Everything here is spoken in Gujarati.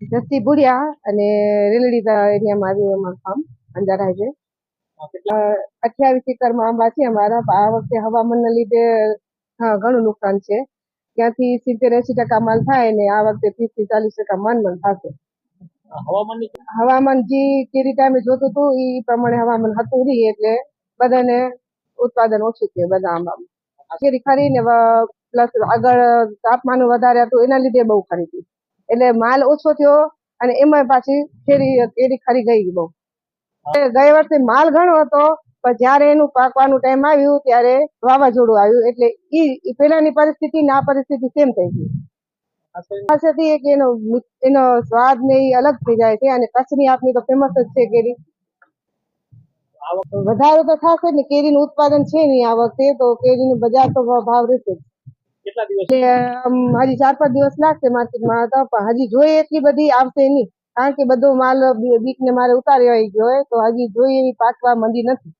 જસ્તી ભુડિયા અને રેલડી એરિયામાં આવ્યું અમારું ફાર્મ અંજારા છે. અઠ્યાવીસ એકરમાં આંબા છે અમારા આ વખતે હવામાનના લીધે ઘણું નુકસાન છે. ત્યાંથી સિત્તેર એસી ટકા માલ થાય ને આ વખતે ત્રીસથી ચાલીસ ટકા માન મન થશે. હવામાન જે કેરી ટાઈમે જોતું હતું એ પ્રમાણે હવામાન હતું નહીં એટલે બધાને ઉત્પાદન ઓછું છે બધા આંબામાં. કેરી ખરી ને પ્લસ આગળ તાપમાન વધારે હતું એના લીધે બહુ ખરી હતી એટલે માલ ઓછો થયો અને એમાં પાછી કેરી કેરી ખરી ગઈ બહુ. ગયા વર્ષે માલ ઘણો હતો, પણ જયારે એનું પાકવાનું ટાઈમ આવ્યું, ત્યારે વાવાઝોડું આવ્યું. એટલે ઈ પેલાની પરિસ્થિતિ ને પરિસ્થિતિ સેમ થઈ ગઈ. પાસેથી એક એનો એનો સ્વાદ ને એ અલગ થઈ જાય છે, અને કચ્છની આપની તો ફેમસ જ છે કેરી. વધારે તો થશે ને ને કેરીનું ઉત્પાદન છે નહીં આ વખતે, તો કેરીનું બજાર તો ભાવ રહેશે જ. કેટલા હજી ચાર પાંચ દિવસ લાગશે માર્કેટમાં તો, પણ હજી જોઈએ એટલી બધી આવશે નહીં. કારણ કે બધો માલ બીક બીકને મારે ઉતારી આવી ગયો હોય, તો હજી જોઈએ એવી પાકવા મંદી નથી.